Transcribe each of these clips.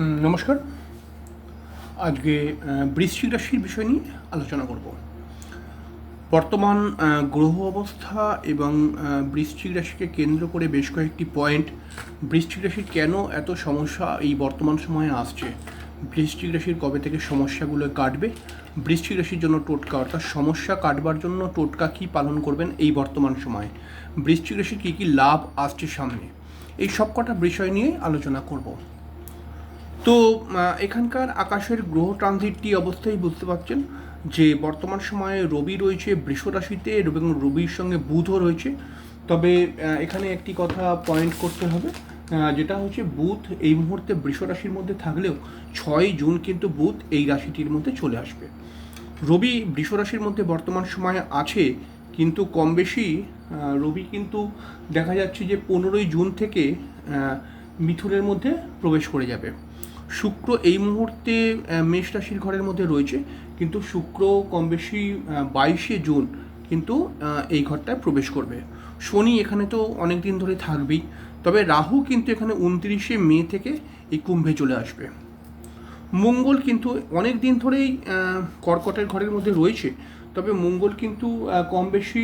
নমস্কার। আজকে বৃশ্চিক রাশির বিষয় নিয়ে আলোচনা করব। বর্তমান গ্রহ অবস্থা এবং বৃশ্চিক রাশিকে কেন্দ্র করে বেশ কয়েকটি পয়েন্ট বৃশ্চিক রাশির কেন এত সমস্যা এই বর্তমান সময়ে আসছে? বৃশ্চিক রাশির কবে থেকে সমস্যাগুলো কাটবে? বৃশ্চিক রাশির জন্য টোটকা, অর্থাৎ সমস্যা কাটবার জন্য টোটকা কী পালন করবেন এই বর্তমান সময়ে? বৃশ্চিক রাশির কী কী লাভ আসছে সামনে? এই সব কটা বিষয় নিয়ে আলোচনা করব। তো এখানকার আকাশের গ্রহ ট্রানজিটটি অবস্থায় বুঝতে পারছেন? যে বর্তমান সময়ে রবি রয়েছে, বৃষ রাশিতে এবং রবির সঙ্গে বুধও রয়েছে। তবে এখানে একটি কথা পয়েন্ট করতে হবে যেটা হচ্ছে বুধ এই মুহূর্তে বৃষ রাশির মধ্যে থাকলেও ছয় জুন কিন্তু বুধ এই রাশিটির মধ্যে চলে আসবে। রবি বৃষ রাশির মধ্যে বর্তমান সময়ে আছে, কিন্তু কম বেশি রবি কিন্তু দেখা যাচ্ছে যে পনেরোই জুন থেকে মিথুনের মধ্যে প্রবেশ করে যাবে। শুক্র এই মুহূর্তে মেষ রাশির ঘরের মধ্যে রয়েছে। কিন্তু শুক্র কম বেশি বাইশে জুন কিন্তু এই ঘরটায় প্রবেশ করবে। শনি এখানে তো অনেক দিন ধরে থাকবেই। তবে রাহু কিন্তু এখানে উনত্রিশে মে থেকে এই কুম্ভে চলে আসবে। মঙ্গল কিন্তু অনেক দিন ধরেই কর্কটের ঘরের মধ্যে রয়েছে। তবে মঙ্গল কিন্তু কম বেশি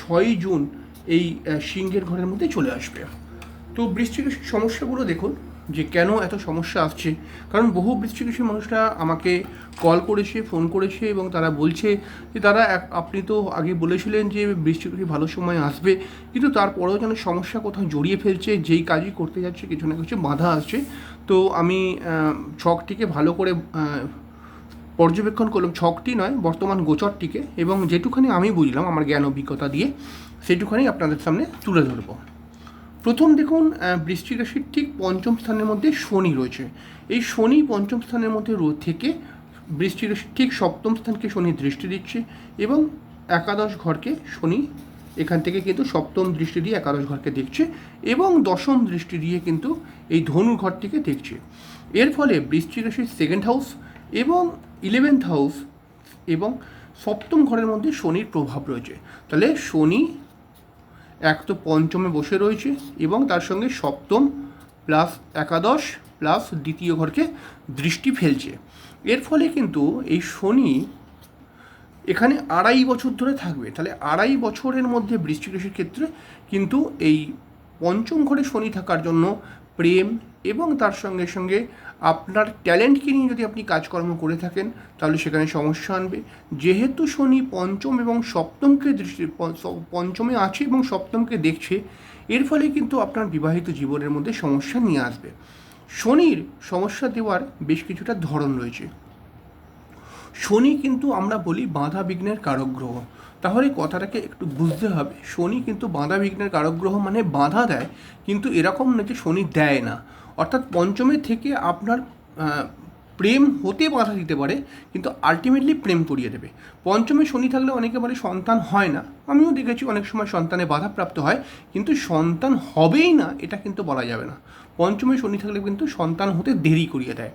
ছয়ই জুন এই সিংহের ঘরের মধ্যে চলে আসবে। তো বৃষ্টিক রাশির সমস্যাগুলো দেখুন। যে কেন এত সমস্যা আসছে? কারণ বহু বৃষ্টিক রাশির মানুষরা আমাকে কল করেছে ফোন করেছে এবং তারা বলছে যে তারা আপনি তো আগে বলেছিলেন যে বৃষ্টিক রাশি ভালো সময় আসবে, কিন্তু তারপরেও যেন সমস্যা কোথাও জড়িয়ে ফেলছে, যেই কাজই করতে যাচ্ছে কিছু না কিছু বাধা আসছে। তো আমি ছকটিকে ভালো করে পর্যবেক্ষণ করলাম। ছকটি নয়, বর্তমান গোচরটিকে এবং যেটুখানি আমি বুঝলাম আমার জ্ঞান অভিজ্ঞতা দিয়ে, সেটুখানি আপনাদের সামনে তুলে ধরবো। প্রথম দেখুন বৃশ্চিক রাশির ঠিক পঞ্চম স্থানের মধ্যে শনি রয়েছে। এই শনি পঞ্চম স্থানের মধ্যে রো- থেকে বৃশ্চিক রাশির ঠিক সপ্তম স্থানকে শনি দৃষ্টি দিচ্ছে এবং একাদশ ঘরকে শনি এখান থেকে কিন্তু সপ্তম দৃষ্টি দিয়ে একাদশ ঘরকে দেখছে এবং দশম দৃষ্টি দিয়ে কিন্তু এই ধনু ঘরটিকে দেখছে। এর ফলে বৃশ্চিক রাশির সেকেন্ড হাউস এবং ইলেভেন্থ হাউস এবং সপ্তম ঘরের মধ্যে শনির প্রভাব রয়েছে। তাহলে শনি এক তো পঞ্চমে বসে রয়েছে এবং তার সঙ্গে সপ্তম প্লাস একাদশ প্লাস দ্বিতীয় ঘরকে দৃষ্টি ফেলছে। এর ফলে কিন্তু এই শনি এখানে আড়াই বছর ধরে থাকবে। তাহলে আড়াই বছরের মধ্যে বৃষ্টি রাশির ক্ষেত্রে কিন্তু এই পঞ্চম ঘরে শনি থাকার জন্য প্রেম এবং তার সঙ্গে সঙ্গে আপনার ট্যালেন্টকে নিয়ে যদি আপনি কাজকর্ম করে থাকেন, তাহলে সেখানে সমস্যা আনবে। যেহেতু শনি পঞ্চম এবং সপ্তমকে দৃষ্টি পঞ্চমে আছে এবং সপ্তমকে দেখছে, এর ফলে কিন্তু আপনার বিবাহিত জীবনের মধ্যে সমস্যা নিয়ে আসবে। শনির সমস্যা দেওয়ার বেশ কিছুটা ধরন রয়েছে। শনি কিন্তু আমরা বলি বাধা বিঘ্নের কারক গ্রহ। তাহলে কথাটাকে একটু বুঝতে হবে। শনি কিন্তু বাধা বিঘ্নের কারক গ্রহ মানে বাধা দেয়, কিন্তু এরকম নাকি শনি দেয় না। অর্থাৎ পঞ্চমে থেকে আপনার প্রেম হতে বাধা দিতে পারে, কিন্তু আলটিমেটলি প্রেম করিয়ে দেবে। পঞ্চমে শনি থাকলে অনেকে বলে সন্তান হয় না। আমিও দেখেছি অনেক সময় সন্তানে বাধাপ্রাপ্ত হয়, কিন্তু সন্তান হবেই না, এটা কিন্তু বলা যাবে না। পঞ্চমে শনি থাকলে কিন্তু সন্তান হতে দেরি করিয়ে দেয়।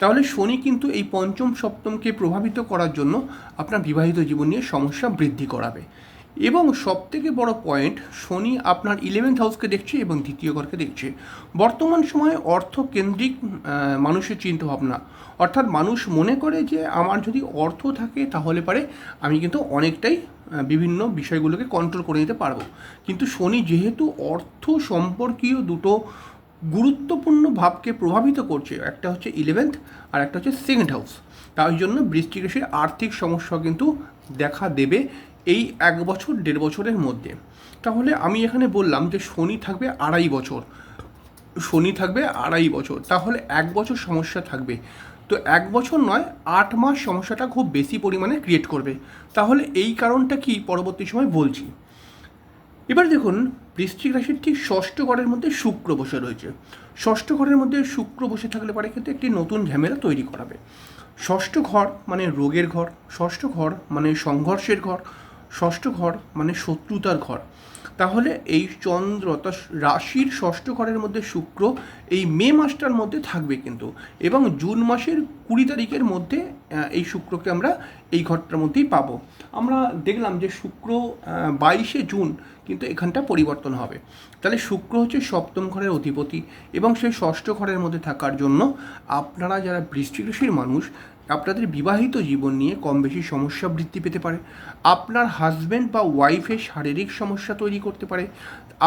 তাহলে শনি কিন্তু এই পঞ্চম সপ্তমকে প্রভাবিত করার জন্য আপনার বিবাহিত জীবন নিয়ে সমস্যা বৃদ্ধি করাবে। এবং সবথেকে বড় পয়েন্ট শনি আপনার ইলেভেন্থ হাউসকে দেখছে এবং দ্বিতীয় ঘরকে দেখছে। বর্তমান সময়ে অর্থকেন্দ্রিক মানুষের চিন্তাভাবনা। অর্থাৎ মানুষ মনে করে যে আমার যদি অর্থ থাকে তাহলে পারে, আমি কিন্তু অনেকটাই বিভিন্ন বিষয়গুলোকে কন্ট্রোল করে নিতে পারব। কিন্তু শনি যেহেতু অর্থ সম্পর্কীয় দুটো গুরুত্বপূর্ণ ভাবকে প্রভাবিত করছে, একটা হচ্ছে ইলেভেন্থ আর একটা হচ্ছে সেকেন্ড হাউস তাই জন্য রাশির আর্থিক সমস্যা কিন্তু দেখা দেবে। এই এক বছর, দেড় বছরের মধ্যে। তাহলে আমি এখানে বললাম যে শনি থাকবে আড়াই বছর। শনি থাকবে আড়াই বছর। তাহলে এক বছর সমস্যা থাকবে। তো এক বছর নয়, আট মাস সমস্যাটা খুব বেশি পরিমাণে ক্রিয়েট করবে। তাহলে এই কারণটা কি পরবর্তী সময় বলছি। এবার দেখুন, বৃশ্চিক রাশির ঠিক ষষ্ঠ ঘরের মধ্যে শুক্র বসে রয়েছে। ষষ্ঠ ঘরের মধ্যে শুক্র বসে থাকলে পারে কিন্তু একটি নতুন ঝামেলা তৈরি করাবে। ষষ্ঠ ঘর মানে রোগের ঘর, ষষ্ঠ ঘর মানে সংঘর্ষের ঘর ষষ্ঠ ঘর মানে শত্রুতার ঘর। তাহলে এই চন্দ্র অর্থাৎ রাশির ষষ্ঠ ঘরের মধ্যে শুক্র এই মে মাসটার মধ্যে থাকবে কিন্তু এবং জুন মাসের কুড়ি তারিখের মধ্যে এই শুক্রকে আমরা এই ঘরটার মধ্যেই পাবো। আমরা দেখলাম যে শুক্র বাইশে জুন কিন্তু এখানটা পরিবর্তন হবে। তাহলে শুক্র হচ্ছে সপ্তম ঘরের অধিপতি এবং সেই ষষ্ঠ ঘরের মধ্যে থাকার জন্য আপনারা যারা বৃষ্টি মানুষ আপনাদের বিবাহিত জীবন নিয়ে কম বেশি সমস্যা বৃদ্ধি পেতে পারে। আপনার হাজব্যান্ড বা ওয়াইফের শারীরিক সমস্যা তৈরি করতে পারে।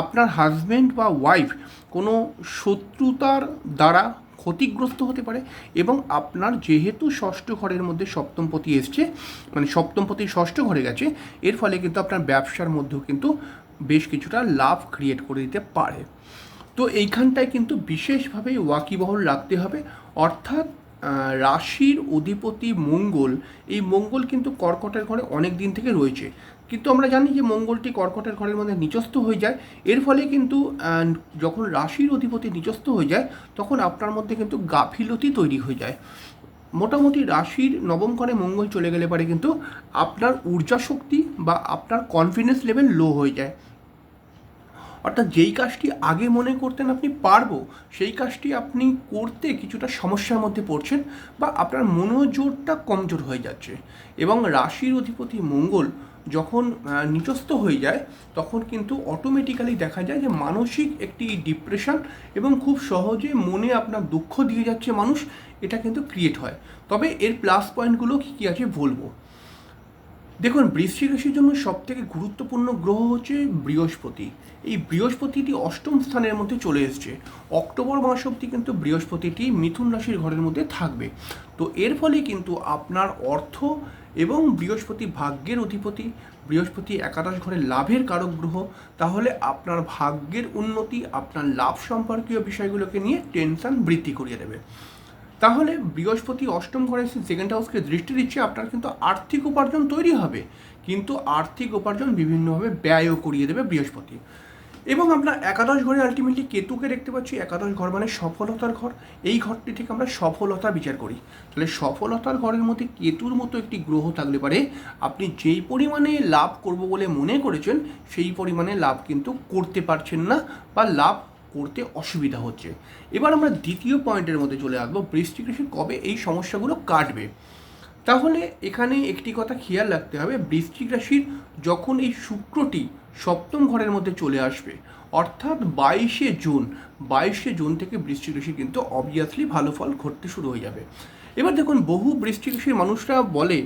আপনার হাজব্যান্ড বা ওয়াইফ কোনো শত্রুতার দ্বারা ক্ষতিগ্রস্ত হতে পারে এবং আপনার যেহেতু ষষ্ঠ ঘরের মধ্যে সপ্তমপতি এসছে মানে সপ্তমপতি ষষ্ঠ ঘরে গেছে, এর ফলে কিন্তু আপনার ব্যবসার মধ্যেও কিন্তু বেশ কিছুটা লাভ ক্রিয়েট করে দিতে পারে। তো এইখানটায় কিন্তু বিশেষভাবে ওয়াকিবহল রাখতে হবে। অর্থাৎ রাশির অধিপতি মঙ্গল, এই মঙ্গল কিন্তু কর্কটের ঘরে অনেক দিন থেকে রয়েছে। কিন্তু আমরা জানি যে মঙ্গলটি কর্কটের ঘরের মধ্যে নিচস্থ হয়ে যায়। এর ফলে কিন্তু যখন রাশির অধিপতি নিচস্থ হয়ে যায়, তখন আপনার মধ্যে কিন্তু গাফিলতি তৈরি হয়ে যায়। মোটামুটি রাশির নবম ঘরে মঙ্গল চলে গেলে পারে কিন্তু আপনার ঊর্জা শক্তি বা আপনার কনফিডেন্স লেভেল লো হয়ে যায়। অর্থাৎ যেই কাজটি আগে মনে করতেন আপনি পারব, সেই কাজটি আপনি করতে কিছুটা সমস্যার মধ্যে পড়ছেন বা আপনার মনোজোরটা কমজোর হয়ে যাচ্ছে এবং রাশির অধিপতি মঙ্গল যখন নিচস্থ হয়ে যায়, তখন কিন্তু অটোমেটিক্যালি দেখা যায় যে মানসিক একটি ডিপ্রেশন এবং খুব সহজে মনে আপনার দুঃখ দিয়ে যাচ্ছে মানুষ, এটা কিন্তু ক্রিয়েট হয়। তবে এর প্লাস পয়েন্টগুলো কী কী আছে বলব। দেখুন বৃশ্চিক রাশির জন্য সবথেকে গুরুত্বপূর্ণ গ্রহ হচ্ছে বৃহস্পতি। এই বৃহস্পতিটি অষ্টম স্থানের মধ্যে চলে এসছে। অক্টোবর মাস অবধি কিন্তু বৃহস্পতিটি মিথুন রাশির ঘরের মধ্যে থাকবে। তো এর ফলে কিন্তু আপনার অর্থ এবং বৃহস্পতি ভাগ্যের অধিপতি, বৃহস্পতি একাদশ ঘরে লাভের কারক গ্রহ, তাহলে আপনার ভাগ্যের উন্নতি, আপনার লাভ সম্পর্কীয় বিষয়গুলোকে নিয়ে টেনশন বৃদ্ধি করিয়ে দেবে। তাহলে বৃহস্পতি অষ্টম ঘরে এসে সেকেন্ড হাউসকে দৃষ্টি দিচ্ছে, আপনার কিন্তু আর্থিক উপার্জন তৈরি হবে। কিন্তু আর্থিক উপার্জন বিভিন্নভাবে ব্যয়ও করিয়ে দেবে বৃহস্পতি। এবং আমরা একাদশ ঘরে আলটিমেটলি কেতুকে দেখতে পাচ্ছি। একাদশ ঘর মানে সফলতার ঘর। এই ঘরটি থেকে আমরা সফলতা বিচার করি। তাহলে সফলতার ঘরের মধ্যে কেতুর মতো একটি গ্রহ থাকলে পারে, আপনি যেই পরিমাণে লাভ করব বলে মনে করেছেন, সেই পরিমাণে লাভ কিন্তু করতে পারছেন না বা লাভ করতে অসুবিধা হচ্ছে। এবার আমরা দ্বিতীয় পয়েন্টের মধ্যে চলে আসব বৃষ্টিক রাশি কবে এই সমস্যাগুলো কাটবে? তাহলে এখানে একটি কথা খেয়াল রাখতে হবে বৃশ্চিক রাশির যখন এই শুক্রটি সপ্তম ঘরের মধ্যে চলে আসবে, অর্থাৎ বাইশে জুন বাইশে জুন থেকে বৃশ্চিক রাশি কিন্তু অবভিয়াসলি ভালো ফল ঘটতে শুরু হয়ে যাবে। এবার দেখুন, বহু বৃশ্চিক রাশির মানুষরা বলে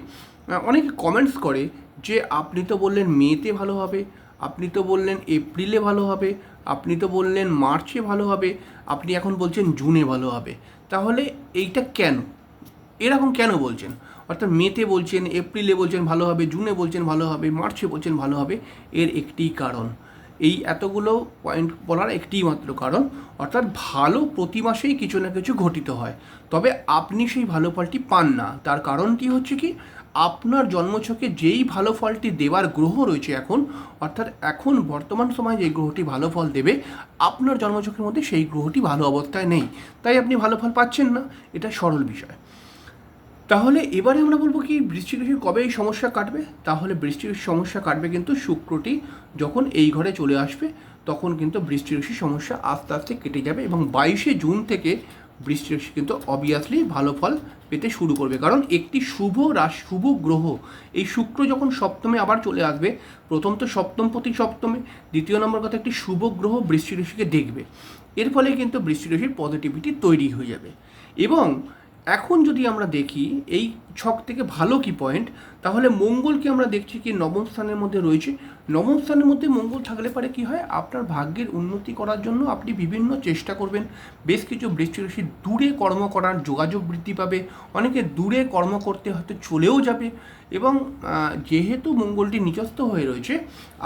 অনেকে কমেন্টস করে যে, আপনি তো বললেন মেতে ভালো হবে। আপনি তো বললেন এপ্রিলে ভালো হবে, আপনি তো বললেন মার্চে ভালো হবে, আপনি এখন বলছেন জুনে ভালো হবে। তাহলে এইটা কেন? এরকম কেন বলছেন? অর্থাৎ মেতে বলছেন, এপ্রিলে বলছেন ভালো হবে, জুনে বলছেন ভালো হবে, মার্চে বলছেন ভালো হবে, এর একটি কারণ। এই এতগুলো পয়েন্ট বলার একটি মাত্র কারণ, অর্থাৎ ভালো প্রতি মাসেই কিছু না কিছু ঘটিত হয়। তবে আপনি সেই ভালো ফলটি পান না। তার কারণটি হচ্ছে কি? আপনার জন্মছকে যেই ভালো ফলটি দেওয়ার গ্রহ রয়েছে এখন, অর্থাৎ এখন বর্তমান সময়ে যে গ্রহটি ভালো ফল দেবে, আপনার জন্মছকের মধ্যে সেই গ্রহটি ভালো অবস্থায় নেই। তাই আপনি ভালো ফল পাচ্ছেন না, এটা সরল বিষয়। তাহলে এবারে আমরা বলব কি, বৃশ্চিক রাশির কবে এই সমস্যা কাটবে? তাহলে রাশির সমস্যা কাটবে কিন্তু শুক্রটি যখন এই ঘরে চলে আসবে, তখন কিন্তু বৃষ্টি রাশির সমস্যা আস্তে আস্তে কেটে যাবে এবং বাইশে জুন থেকে বৃষ্টি রাশি কিন্তু অবভিয়াসলি ভালো ফল পেতে শুরু করবে। কারণ একটি শুভ রাশি, শুভ গ্রহ, এই শুক্র যখন সপ্তমে আবার চলে আসবে, প্রথম তো সপ্তম প্রতি সপ্তমে, দ্বিতীয় নম্বর কথা একটি শুভ গ্রহ বৃষ্টি রাশিকে দেখবে। এর ফলে কিন্তু বৃষ্টি রাশির পজিটিভিটি তৈরি হয়ে যাবে। এবং এখন যদি আমরা দেখি, এই ছক থেকে ভালো কি পয়েন্ট তাহলে মঙ্গলকে আমরা দেখছি কি নবম স্থানের মধ্যে রয়েছে। নবম স্থানের মধ্যে মঙ্গল থাকলে পারে কি হয়? আপনার ভাগ্যের উন্নতি করার জন্য আপনি বিভিন্ন চেষ্টা করবেন। বেশ কিছু বৃষ্টি রাশি দূরে কর্ম করার যোগাযোগ বৃদ্ধি পাবে। অনেকে দূরে কর্ম করতে হয়তো চলেও যাবে। এবং যেহেতু মঙ্গলটি নিচস্থ হয়ে রয়েছে,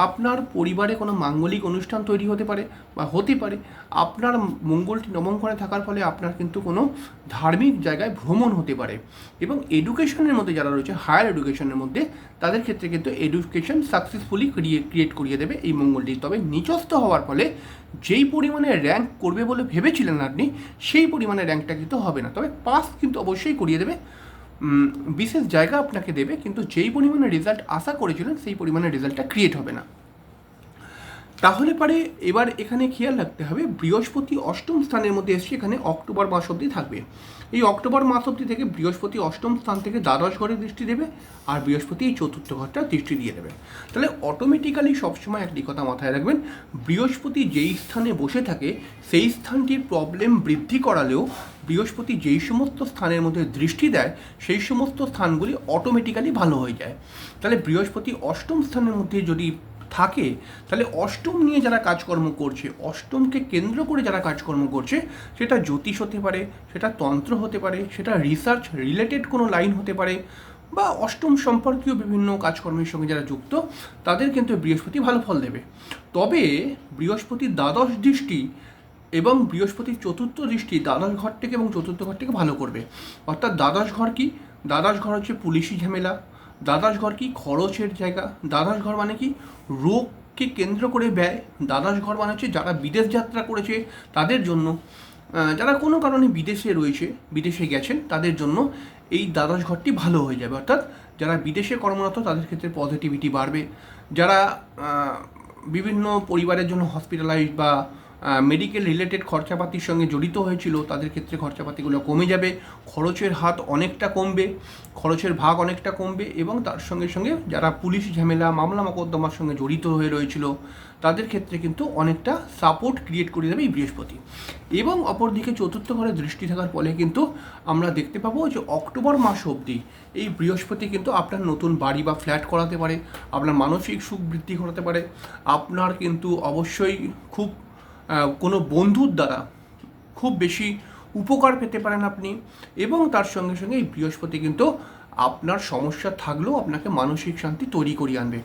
আপনার পরিবারে কোনো মাঙ্গলিক অনুষ্ঠান তৈরি হতে পারে বা হতে পারে। আপনার মঙ্গলটি নবম ঘরে থাকার ফলে আপনার কিন্তু কোনো ধার্মিক জায়গায় ভ্রমণ হতে পারে। এবং এডুকেশনের মধ্যে যারা রয়েছে হায়ার এডুকেশনের মধ্যে, তাদের ক্ষেত্রে কিন্তু এডুকেশন সাকসেসফুলি ক্রিয়েট করিয়ে দেবে এই মঙ্গলটি। তবে নিচস্থ হওয়ার ফলে যেই পরিমাণে র্যাঙ্ক করবে বলে ভেবেছিলেন আপনি, সেই পরিমাণে র্যাঙ্কটা কিন্তু হবে না। তবে পাস কিন্তু অবশ্যই করিয়ে দেবে। বিশেষ জায়গা আপনাকে দেবে, কিন্তু যেই পরিমাণে রেজাল্ট আশা করেছিলেন, সেই পরিমাণে রেজাল্টটা ক্রিয়েট হবে না। তাহলে পারে এবার এখানে খেয়াল রাখতে হবে, বৃহস্পতি অষ্টম স্থানের মধ্যে এসছে, এখানে অক্টোবর মাস অবধি থাকবে। এই অক্টোবর মাস অবধি থেকে বৃহস্পতি অষ্টম স্থান থেকে দ্বাদশ ঘরে দৃষ্টি দেবে, আর বৃহস্পতি এই চতুর্থ ঘরটা দৃষ্টি দিয়ে দেবে। তাহলে অটোমেটিক্যালি সবসময় একটি কথা মাথায় রাখবেন, বৃহস্পতি যেই স্থানে বসে থাকে, সেই স্থানটির প্রবলেম বৃদ্ধি করালেও বৃহস্পতি যেই সমস্ত স্থানের মধ্যে দৃষ্টি দেয়, সেই সমস্ত স্থানগুলি অটোমেটিক্যালি ভালো হয়ে যায়। তাহলে বৃহস্পতি অষ্টম স্থানের মধ্যে যদি থাকে, তাহলে অষ্টম নিয়ে যারা কাজকর্ম করছে, অষ্টমকে কেন্দ্র করে যারা কাজকর্ম করছে, সেটা জ্যোতিষ হতে পারে, সেটা তন্ত্র হতে পারে, সেটা রিসার্চ রিলেটেড কোনো লাইন হতে পারে, বা অষ্টম সম্পর্কীয় বিভিন্ন কাজকর্মের সঙ্গে যারা যুক্ত, তাদের কিন্তু বৃহস্পতি ভালো ফল দেবে। তবে বৃহস্পতির দ্বাদশ দৃষ্টি এবং বৃহস্পতির চতুর্থ দৃষ্টি দ্বাদশ ঘর থেকে এবং চতুর্থ ঘর থেকে ভালো করবে। অর্থাৎ দ্বাদশ ঘর কি? দ্বাদশ ঘর হচ্ছে পুলিশি ঝামেলা দ্বাদশ ঘর কি খরচের জায়গা? দ্বাদশ ঘর মানে কি? রোগকে কেন্দ্র করে ব্যয়। দ্বাদশ ঘর মানে হচ্ছে যারা বিদেশ যাত্রা করেছে, তাদের জন্য যারা কোনো কারণে বিদেশে রয়েছে, বিদেশে গেছেন, তাদের জন্য এই দ্বাদশ ঘরটি ভালো হয়ে যাবে। অর্থাৎ যারা বিদেশে কর্মরত, তাদের ক্ষেত্রে পজিটিভিটি বাড়বে। যারা বিভিন্ন পরিবারের জন্য হসপিটালাইজ বা মেডিকেল রিলেটেড খরচাপাতির সঙ্গে জড়িত হয়েছিল, তাদের ক্ষেত্রে খরচাপাতিগুলো কমে যাবে, খরচের হাত অনেকটা কমবে, খরচের ভাগ অনেকটা কমবে এবং তার সঙ্গে সঙ্গে যারা পুলিশ ঝামেলা, মামলা মোকদ্দমার সঙ্গে জড়িত হয়ে রয়েছিল, তাদের ক্ষেত্রে কিন্তু অনেকটা সাপোর্ট ক্রিয়েট করে দেবে এই বৃহস্পতি। এবং অপরদিকে চতুর্থ ঘরে দৃষ্টি থাকার ফলে কিন্তু আমরা দেখতে পাবো যে অক্টোবর মাস অবধি এই বৃহস্পতি কিন্তু আপনার নতুন বাড়ি বা ফ্ল্যাট করাতে পারে, আপনার মানসিক সুখ বৃদ্ধি করাতে পারে, আপনার কিন্তু অবশ্যই খুব কোনো বন্ধুর দ্বারা খুব বেশি উপকার পেতে পারেন আপনি এবং তার সঙ্গে সঙ্গে এই বৃহস্পতি কিন্তু আপনার সমস্যা থাকলেও আপনাকে মানসিক শান্তি তৈরি করিয়ে আনবে।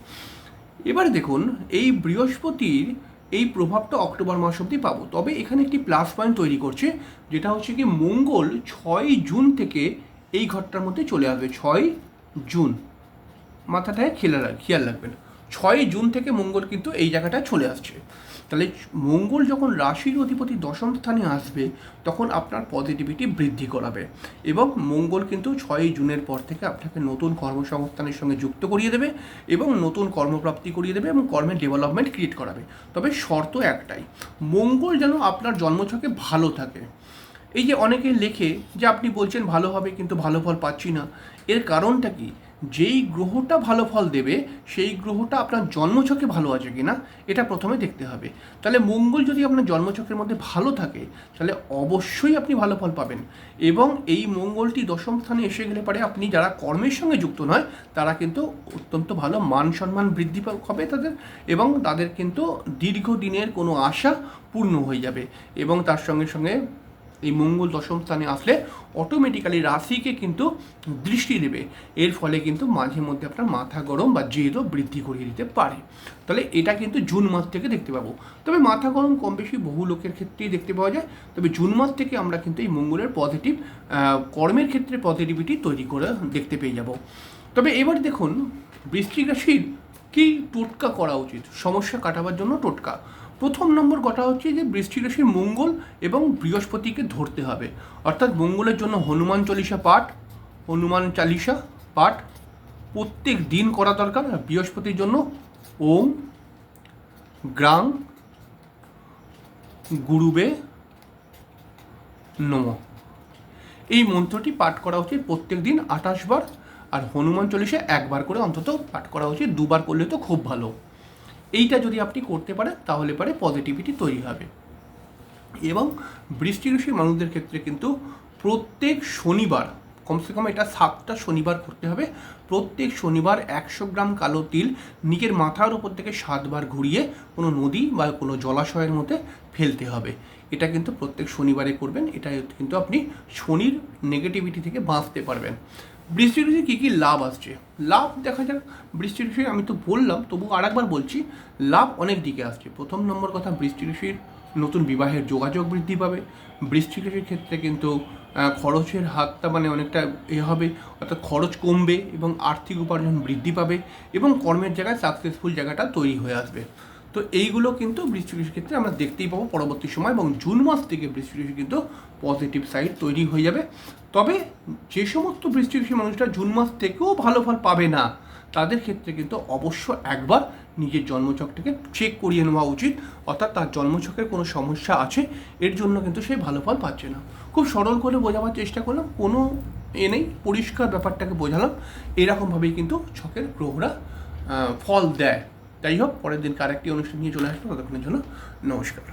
এবারে দেখুন, এই বৃহস্পতির এই প্রভাবটা অক্টোবর মাস অবধি পাবো। তবে এখানে একটি প্লাস পয়েন্ট তৈরি করছে, যেটা হচ্ছে কি মঙ্গল ছয় জুন থেকে এই ঘরটার মধ্যে চলে আসবে। ছয় জুন। মাথাটায় রাখ- খেয়াল রাখবেন। ছয় জুন থেকে মঙ্গল কিন্তু এই জায়গাটা চলে আসছে। তাহলে মঙ্গল যখন রাশির অধিপতি দশম স্থানে আসবে, তখন আপনার পজিটিভিটি বৃদ্ধি করাবে এবং মঙ্গল কিন্তু ছয়ই জুনের পর থেকে আপনাকে নতুন কর্মসংস্থানের সঙ্গে যুক্ত করিয়ে দেবে এবং নতুন কর্মপ্রাপ্তি করিয়ে দেবে এবং কর্মের ডেভেলপমেন্ট ক্রিয়েট করাবে। তবে শর্ত একটাই, মঙ্গল যেন আপনার জন্মছকে ভালো থাকে। এই যে অনেকে লেখে যে আপনি বলছেন ভালো হবে কিন্তু ভালো ফল পাচ্ছি না, এর কারণটা কি? যেই গ্রহটা ভালো ফল দেবে, সেই গ্রহটা আপনার জন্মছকে ভালো আছে কি না এটা প্রথমে দেখতে হবে। তাহলে মঙ্গল যদি আপনার জন্মছকের মধ্যে ভালো থাকে, তাহলে অবশ্যই আপনি ভালো ফল পাবেন। এবং এই মঙ্গলটি দশম স্থানে এসে গেলে পরে আপনি যারা কর্মের সঙ্গে যুক্ত নয়, তারা কিন্তু অত্যন্ত ভালো মান সম্মান বৃদ্ধি হবে তাদের, এবং তাদের কিন্তু দীর্ঘদিনের কোনো আশা পূর্ণ হয়ে যাবে। এবং তার সঙ্গে সঙ্গে এই মঙ্গল দশম স্থানে আসলে অটোমেটিক্যালি রাশিকে কিন্তু দৃষ্টি দেবে। এর ফলে কিন্তু মাঝে মধ্যে আপনার মাথা গরম বা জেদও বৃদ্ধি করিয়ে দিতে পারে। তাহলে এটা কিন্তু জুন মাস থেকে দেখতে পাবো। তবে মাথা গরম কম বেশি বহু লোকের ক্ষেত্রেই দেখতে পাওয়া যায়। তবে জুন মাস থেকে আমরা কিন্তু এই মঙ্গলের পজিটিভ কর্মের ক্ষেত্রে পজিটিভিটি তৈরি করে দেখতে পেয়ে যাব। তবে এবার দেখুন, বৃশ্চিক রাশির কি টোটকা করা উচিত? সমস্যা কাটাবার জন্য টোটকা। প্রথম নম্বর কথা হচ্ছে যে বৃষ্টি রাশির মঙ্গল এবং বৃহস্পতিকে ধরতে হবে। অর্থাৎ মঙ্গলের জন্য হনুমান চল্লিশা পাঠ, হনুমান চালিসা পাঠ প্রত্যেক দিন করা দরকার। আর বৃহস্পতির জন্য ওম, গ্রাং, গুরুবে নম। এই মন্ত্রটি পাঠ করা উচিত প্রত্যেক দিন আঠাশ বার। আর হনুমান চল্লিশে একবার করে অন্তত পাঠ করা উচিত। দুবার করলে তো খুব ভালো। এইটা যদি আপনি করতে পারেন, তাহলে পরে পজিটিভিটি তৈরি হবে। এবং বৃষ্টি মানুষদের ক্ষেত্রে কিন্তু প্রত্যেক শনিবার, কমসে কম এটা সাতটা শনিবার করতে হবে। প্রত্যেক শনিবার একশো গ্রাম কালো তিল নিজের মাথার উপর থেকে সাতবার ঘুরিয়ে কোনো নদী বা কোনো জলাশয়ের মধ্যে ফেলতে হবে। এটা কিন্তু প্রত্যেক শনিবারে করবেন এটা কিন্তু আপনি শনির নেগেটিভিটি থেকে বাঁচতে পারবেন। বৃষ্টি ঋষি কী কী লাভ আসছে? লাভ দেখা যাক। বৃষ্টি ঋষির আমি তো বললাম তবু আরেকবার বলছি, লাভ অনেক দিকে আসছে। প্রথম নম্বর কথা, বৃষ্টি ঋষির নতুন বিবাহের যোগাযোগ বৃদ্ধি পাবে। বৃষ্টি ঋষির ক্ষেত্রে কিন্তু খরচের হাতটা মানে অনেকটা এ হবে, অর্থাৎ খরচ কমবে এবং আর্থিক উপার্জন বৃদ্ধি পাবে এবং কর্মের জায়গায় সাকসেসফুল জায়গাটা তৈরি হয়ে আসবে। তো এইগুলো কিন্তু বৃষ্টি ক্ষেত্রে আমরা দেখতেই পাবো পরবর্তী সময় এবং জুন মাস থেকে বৃষ্টি কিন্তু পজিটিভ সাইড তৈরি হয়ে যাবে। তবে যে সমস্ত বৃষ্টি ঋষি মানুষরা জুন মাস থেকেও ভালো ফল পাবে না, তাদের ক্ষেত্রে কিন্তু অবশ্য একবার নিজের জন্মছকটাকে চেক করিয়ে নেওয়া উচিত, অর্থাৎ তার জন্মছকের কোনো সমস্যা আছে, এর জন্য কিন্তু সে ভালো ফল পাচ্ছে না। খুব সরল করে বোঝাবার চেষ্টা করলাম, কোনো এ নেই, পরিষ্কার ব্যাপারটাকে বোঝালাম, এরকমভাবেই কিন্তু ছকের গ্রহরা ফল দেয়। যাই হোক পরের দিন আরেকটি অনুষ্ঠান নিয়ে চলে আসব ততক্ষণের জন্য নমস্কার।